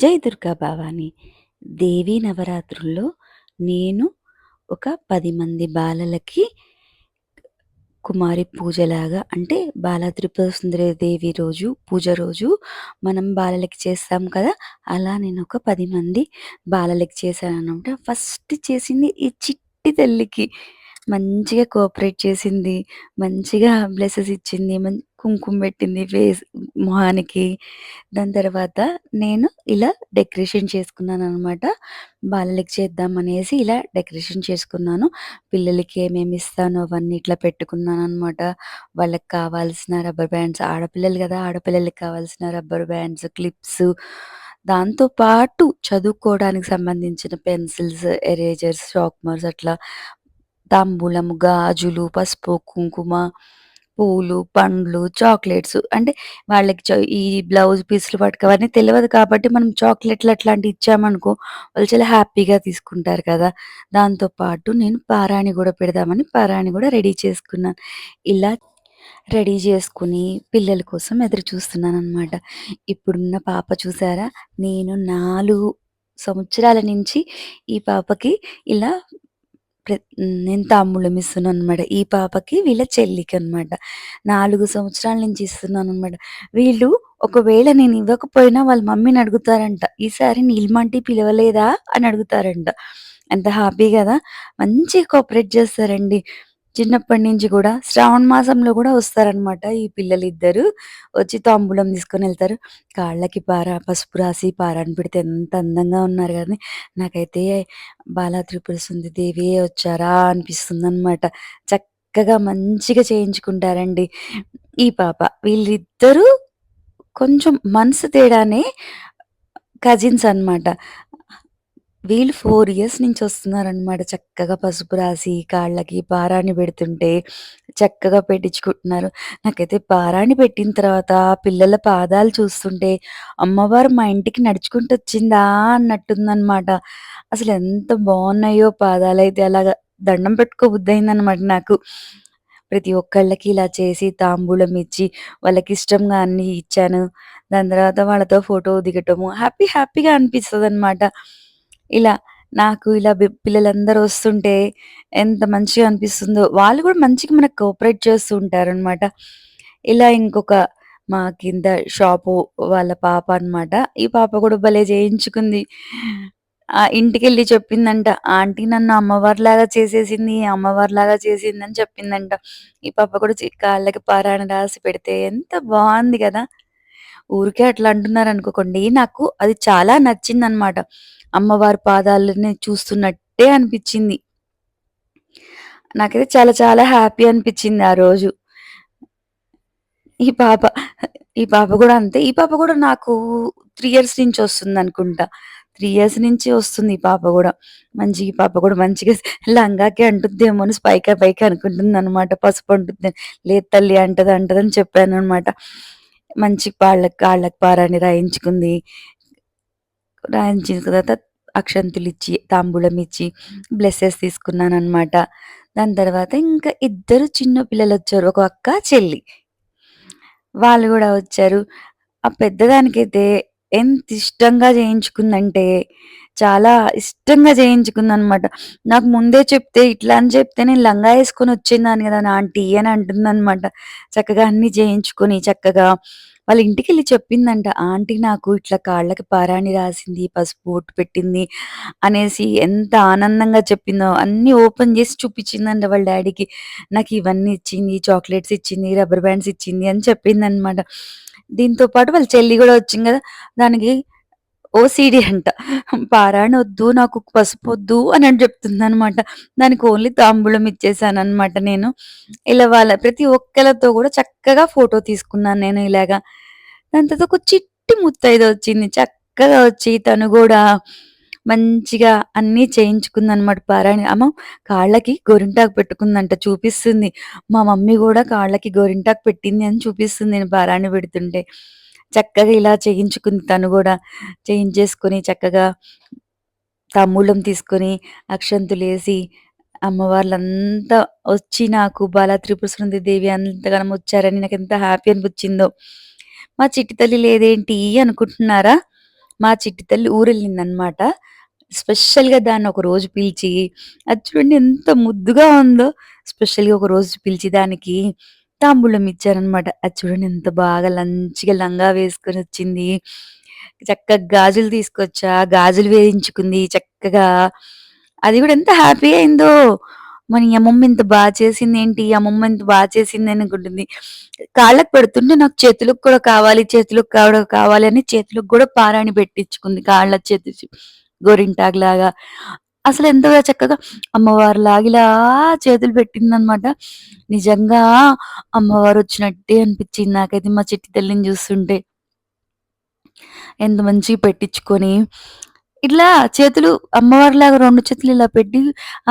జై దుర్గా భవాని. దేవీ నవరాత్రుల్లో నేను ఒక పది మంది బాలలకి కుమారి పూజలాగా అంటే బాల త్రిపుర దేవి రోజు పూజ రోజు మనం బాలలకి చేస్తాం కదా? అలా నేను ఒక పది మంది బాలలకి చేశాను అనమాట ఫస్ట్ చేసింది ఈ చిట్టి తల్లికి. మంచిగా కోఆపరేట్ చేసింది. మంచిగా బ్లెస్సెస్ ఇచ్చింది. మం కుంకుమ పెట్టింది ఫేస్ మొహానికి. దాని తర్వాత నేను ఇలా డెకరేషన్ చేసుకున్నాను అనమాట బాలలకి చేద్దాం అనేసి ఇలా డెకరేషన్ చేసుకున్నాను. పిల్లలకి ఏమేమి ఇస్తానో అవన్నీ ఇట్లా పెట్టుకున్నాను అనమాట వాళ్ళకి కావాల్సిన రబ్బర్ బ్యాండ్స్ ఆడపిల్లలు కదా ఆడపిల్లలకి కావాల్సిన రబ్బర్ బ్యాండ్స్ క్లిప్స్. దాంతో పాటు చదువుకోవడానికి సంబంధించిన పెన్సిల్స్ ఎరేజర్స్ షార్ప్నర్స్ అట్లా. తాంబూలము గాజులు పసుపు కుంకుమ. పూలు పండ్లు చాక్లెట్స్ అంటే వాళ్ళకి చ ఈ బ్లౌజ్ పీసులు పట్టుకు అవన్నీ తెలియదు కాబట్టి మనం చాక్లెట్లు అట్లాంటివి ఇచ్చామనుకో వాళ్ళు చాలా హ్యాపీగా తీసుకుంటారు కదా. దాంతో పాటు నేను పారాణి కూడా పెడదామని పారాణి కూడా రెడీ చేసుకున్నాను. ఇలా రెడీ చేసుకుని పిల్లల కోసం ఎదురు చూస్తున్నాను అనమాట ఇప్పుడున్న పాప చూసారా? నేను నాలుగు సంవత్సరాల నుంచి ఈ పాపకి ఇలా నేను తమ్ముళ్ళం ఇస్తున్నాను అనమాట ఈ పాపకి వీళ్ళ చెల్లికి అనమాట నాలుగు సంవత్సరాల నుంచి ఇస్తున్నాను అనమాట వీళ్ళు ఒకవేళ నేను ఇవ్వకపోయినా వాళ్ళ మమ్మీని అడుగుతారంట. ఈసారి నీళ్ళమంటి పిలవలేదా? అని అడుగుతారంట. ఎంత హ్యాపీ కదా. మంచిగా కోఆపరేట్ చేస్తారండి. చిన్నప్పటి నుంచి కూడా శ్రావణ మాసంలో కూడా వస్తారనమాట ఈ పిల్లలు ఇద్దరు వచ్చి తాంబూలం తీసుకొని వెళ్తారు. కాళ్ళకి పార పసుపు రాసి పారాన్ని పెడితే ఎంత అందంగా ఉన్నారు కానీ నాకైతే బాలా త్రిపుర దేవి వచ్చారా అనిపిస్తుంది అనమాట చక్కగా మంచిగా చేయించుకుంటారండి. ఈ పాప వీళ్ళిద్దరూ కొంచెం మనసు తేడానే కజిన్స్ అనమాట వీళ్ళు ఫోర్ ఇయర్స్ నుంచి వస్తున్నారనమాట చక్కగా పసుపు రాసి కాళ్ళకి పారాణి పెడుతుంటే చక్కగా పెట్టించుకుంటున్నారు. నాకైతే పారాణి పెట్టిన తర్వాత ఆ పిల్లల పాదాలు చూస్తుంటే అమ్మవారు మా ఇంటికి నడుచుకుంటూ వచ్చిందా అన్నట్టుందనమాట అసలు ఎంత బాగున్నాయో పాదాలైతే అలాగా దండం పెట్టుకోబుద్దయిందనమాట నాకు. ప్రతి ఒక్కళ్ళకి ఇలా చేసి తాంబూలం ఇచ్చి వాళ్ళకి ఇష్టంగా అన్ని ఇచ్చాను. దాని తర్వాత వాళ్ళతో ఫోటో దిగటము హ్యాపీ హ్యాపీగా అనిపిస్తుంది అనమాట ఇలా నాకు ఇలా బి- పిల్లలందరూ వస్తుంటే ఎంత మంచిగా అనిపిస్తుందో వాళ్ళు కూడా మంచిగా మనకు కోఆపరేట్ చేస్తూ ఉంటారు అనమాట ఇలా ఇంకొక మా కింద షాపు వాళ్ళ పాప అన్నమాట. ఈ పాప కూడా భలే చేయించుకుంది. ఆ ఇంటికెళ్ళి చెప్పిందంట ఆంటీ నన్ను అమ్మవారిలాగా చేసేసింది అమ్మవారిలాగా చేసింది అని చెప్పిందంట. ఈ పాప కూడా చి- కాళ్ళకి పారాయణ రాసి పెడితే ఎంత బాగుంది కదా! ఊరికే అట్లా అంటున్నారు అనుకోకండి. నాకు అది చాలా నచ్చింది అనమాట అమ్మవారి పాదాలని చూస్తున్నట్టే అనిపించింది. నాకైతే చాలా చాలా హ్యాపీ అనిపించింది ఆ రోజు. ఈ పాప ఈ పాప కూడా అంతే. ఈ పాప కూడా నాకు త్రీ ఇయర్స్ నుంచి వస్తుంది అనుకుంటా. త్రీ ఇయర్స్ నుంచి వస్తుంది ఈ పాప కూడా. మంచి ఈ పాప కూడా మంచిగా లంగాకి అంటుద్దేమో అని పైకా పైకి అనుకుంటుంది అనమాట పసుపు అంటుంది లేదు తల్లి అంటది అంటదని చెప్పాను అనమాట మంచి కాళ్ళకి కాళ్ళకి పారాన్ని రాయించుకుంది. రాయించిన తర్వాత అక్షంతులు ఇచ్చి తాంబూలం ఇచ్చి బ్లెస్సెస్ తీసుకున్నాను అనమాట దాని తర్వాత ఇంకా ఇద్దరు చిన్న పిల్లలు వచ్చారు ఒక అక్క చెల్లి. వాళ్ళు కూడా వచ్చారు. ఆ పెద్దదానికైతే ఎంత ఇష్టంగా చేయించుకుందంటే చాలా ఇష్టంగా చేయించుకుందనమాట నాకు ముందే చెప్తే ఇట్లా అని చెప్తే నేను లంగా వేసుకొని వచ్చిందాన్ని కదా నా ఆంటీ అని అంటుందన్నమాట. చక్కగా అన్ని చేయించుకొని చక్కగా వాళ్ళ ఇంటికి వెళ్ళి చెప్పిందంట ఆంటీ నాకు ఇట్లా కాళ్ళకి పారాణి రాసింది పసుపు బొట్టు పెట్టింది అనేసి ఎంత ఆనందంగా చెప్పిందో అన్ని ఓపెన్ చేసి చూపించిందంట వాళ్ళ డాడీకి. నాకు ఇవన్నీ ఇచ్చింది చాక్లెట్స్ ఇచ్చింది రబ్బర్ బ్యాండ్స్ ఇచ్చింది అని చెప్పింది అనమాట దీంతో పాటు వాళ్ళ చెల్లి కూడా వచ్చింది కదా. దానికి ఓసీడీ అంట. పారాణొద్దు నాకు పసుపు వద్దు అని అని చెప్తుంది అనమాట దానికి ఓన్లీ తాంబూలం ఇచ్చేసాను అనమాట నేను. ఇలా వాళ్ళ ప్రతి ఒక్కరితో కూడా చక్కగా ఫోటో తీసుకున్నాను నేను ఇలాగా. దాని తర్వాత ఒక చిట్టి ముత్తైదు వచ్చింది. చక్కగా వచ్చి తను కూడా మంచిగా అన్నీ చేయించుకుందనమాట పారాయణ. అమ్మ కాళ్ళకి గోరింటాకు పెట్టుకుందంట చూపిస్తుంది. మా మమ్మీ కూడా కాళ్ళకి గోరింటాకు పెట్టింది అని చూపిస్తుంది నేను పారాయణ పెడుతుంటే. చక్కగా ఇలా చేయించుకుంది తను కూడా చేయించేసుకొని చక్కగా తాంబూలం తీసుకొని అక్షంతులేసి అమ్మవార్లంతా వచ్చి నాకు బాలా త్రిపుర దేవి అంతగానం వచ్చారని నాకు ఎంత హ్యాపీ అనిపించిందో మా చిట్టి తల్లి లేదేంటి అనుకుంటున్నారా మా చిట్టి తల్లి ఊరెళ్ళిందనమాట. స్పెషల్‌గా దాన్ని ఒక రోజు పిలిచి, అది చూడండి ఎంత ముద్దుగా ఉందో. స్పెషల్‌గా ఒక రోజు పిలిచి దానికి తాంబూలం ఇచ్చారనమాట. అది చూడండి ఎంత బాగా లంచిగా లంగా వేసుకొని వచ్చింది చక్కగా గాజులు తీసుకొచ్చా, గాజులు వేయించుకుంది చక్కగా. అది గూడా ఎంత హ్యాపీ అయిందో. మరి అమ్మమ్మ ఇంత బా చేసిందేంటి? అమ్మమ్మ ఇంత బా చేసింది అనుకుంటుంది. కాళ్ళకి పెడుతుంటే నాకు చేతులకు కూడా కావాలి, చేతులకు కూడా కావాలి అని చేతులకు గూడా పారాణి పెట్టించుకుంది. కాళ్ళ చేతి గోరింటాకులాగా. అసలు ఎంత చక్కగా అమ్మవారు లాగిలా చేతులు పెట్టిందనమాట. నిజంగా అమ్మవారు వచ్చినట్టే అనిపించింది నాకైతే మా చిట్టి తల్లిని చూస్తుంటే. ఎంత మంచిగా పెట్టించుకొని, ఇట్లా చేతులు అమ్మవారిలాగా రెండు చేతులు ఇలా పెట్టి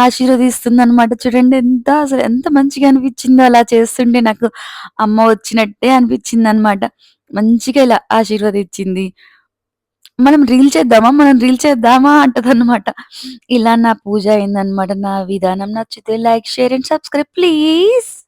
ఆశీర్వదిస్తుంది అనమాట చూడండి ఎంత అసలు ఎంత మంచిగా అనిపించిందో అలా చేస్తుంటే నాకు అమ్మ వచ్చినట్టే అనిపించింది అనమాట మంచిగా ఇలా ఆశీర్వదించింది. మనం రీల్ చేద్దామా? మనం రీల్ చేద్దామా? అంటదనమాట. ఇలా నా పూజ అయిందనమాట. నా విధానం నచ్చితే like, share and subscribe please.